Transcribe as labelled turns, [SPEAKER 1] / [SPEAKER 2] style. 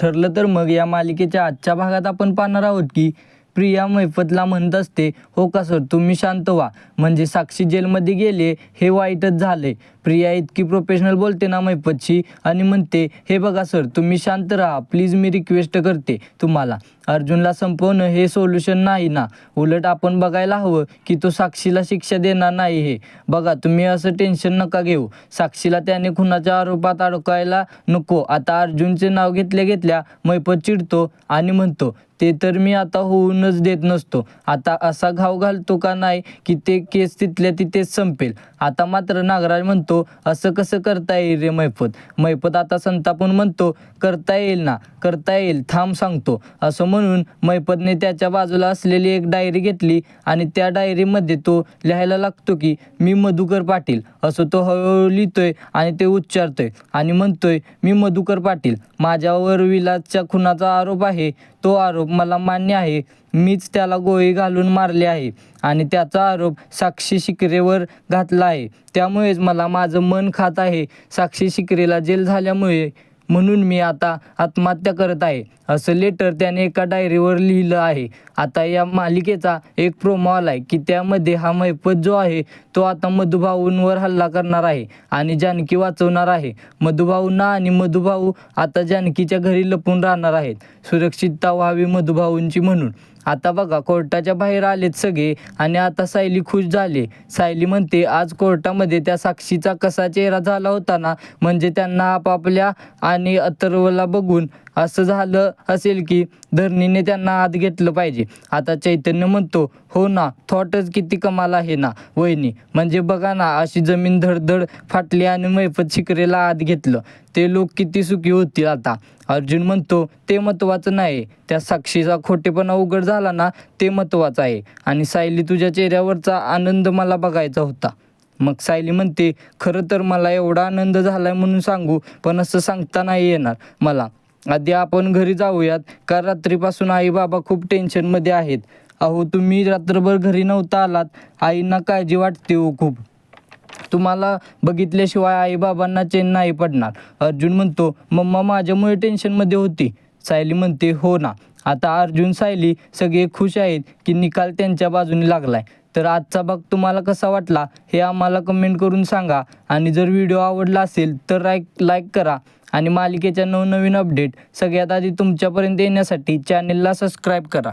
[SPEAKER 1] ठरलं तर मग या मालिकेच्या आजच्या भागात आपण पाहणार आहोत की प्रिया मैफतला म्हणत असते हो का सर तुम्ही शांत व्हा. म्हणजे साक्षी जेलमध्ये गेले हे वाईटच झाले. प्रिया इतकी प्रोफेशनल बोलते ना मैफतशी आणि म्हणते हे बघा सर तुम्ही शांत राहा प्लीज मी रिक्वेस्ट करते तुम्हाला. अर्जुनला संपवणं हे सोल्युशन नाही ना. उलट आपण बघायला हवं की तो साक्षीला शिक्षा देणार नाही हे. बघा तुम्ही असं टेन्शन नका घेऊ. साक्षीला त्याने खुनाच्या आरोपात अडकायला नको. आता अर्जुनचे नाव घेतल्या घेतल्या मैपत चिडतो आणि म्हणतो ते तर मी आता होऊनच देत नसतो. आता असा घाव घालतो का नाही की ते केस तिथल्या तिथेच संपेल. आता मात्र नागराज म्हणतो असं कसं करता येईल रे मैफत? मैफत आता संतापून म्हणतो करता येईल ना करता येईल थांब सांगतो. असं म्हणून मैपतने त्याच्या बाजूला असलेली एक डायरी घेतली आणि त्या डायरीमध्ये तो लिहायला लागतो की मी मधुकर पाटील. असं तो हळूहळू लिहितोय आणि ते उच्चारतोय आणि म्हणतोय मी मधुकर पाटील. माझ्यावर विलासच्या खुनाचा आरोप आहे. तो आरोप मला मान्य आहे. मीच त्याला गोळी घालून मारले आहे आणि त्याचा आरोप साक्षी शिकरेवर घातला आहे. त्यामुळेच मला माझं मन खात आहे. साक्षी शिकरेला जेल झाल्यामुळे म्हणून मी आता आत्महत्या करत आहे. असं लेटर त्याने एका डायरीवर लिहिलं आहे. आता या मालिकेचा एक प्रोमो आलाय की त्यामध्ये हा मैपत जो आहे तो आता मधुभाऊंवर हल्ला करणार आहे आणि जानकी वाचवणार आहे. मधुभाऊंना आणि मधुभाऊ आता जानकीच्या घरी लपून राहणार आहेत. सुरक्षितता व्हावी मधुभाऊंची म्हणून. आता बघा कोर्टाच्या बाहेर आलेत सगळे आणि आता सायली खुश झाले. सायली म्हणते आज कोर्टामध्ये त्या साक्षीचा कसा चेहरा झाला होता ना म्हणजे त्यांना आपापल्या आणि अथर्वला बघून असं झालं असेल की धरणीने त्यांना आत घेतलं पाहिजे. आता चैतन्य म्हणतो हो ना थॉटच किती कमाल आहे ना वहिनी. म्हणजे बघा ना अशी जमीन धडधड फाटली आणि मैफत शिकरेला आत घेतलं. ते लोक किती सुखी होतील आता? अर्जुन म्हणतो ते महत्त्वाचं नाही. त्या साक्षीचा खोटेपणा उघड झाला ना ते महत्त्वाचं आहे. आणि सायली तुझ्या चेहऱ्यावरचा आनंद मला बघायचा होता. मग सायली म्हणते खरं तर मला एवढा आनंद झालाय म्हणून सांगू पण असं सांगता नाही येणार मला. आधी आपण घरी जाऊयात का रात्रीपासून आई बाबा खूप टेन्शनमध्ये आहेत. अहो तुम्ही रात्रभर घरी नव्हता आलात. आईंना काळजी वाटते हो खूप. तुम्हाला बघितल्याशिवाय आई बाबांना चेन नाही पडणार. अर्जुन म्हणतो मम्मा माझ्यामुळे टेन्शनमध्ये होती. सायली म्हणते हो ना. आता अर्जुन सायली सगळे खुश आहेत की निकाल त्यांच्या बाजूने लागलाय. तर आजचा भाग तुम्हाला कसा वाटला हे आम्हाला कमेंट करून सांगा. आणि जर व्हिडिओ आवडला असेल तर लाईक लाईक करा. आणि मालिकेच्या नवनवीन अपडेट सगळ्यात आधी तुमच्यापर्यंत येण्यासाठी चॅनेलला सबस्क्राईब करा.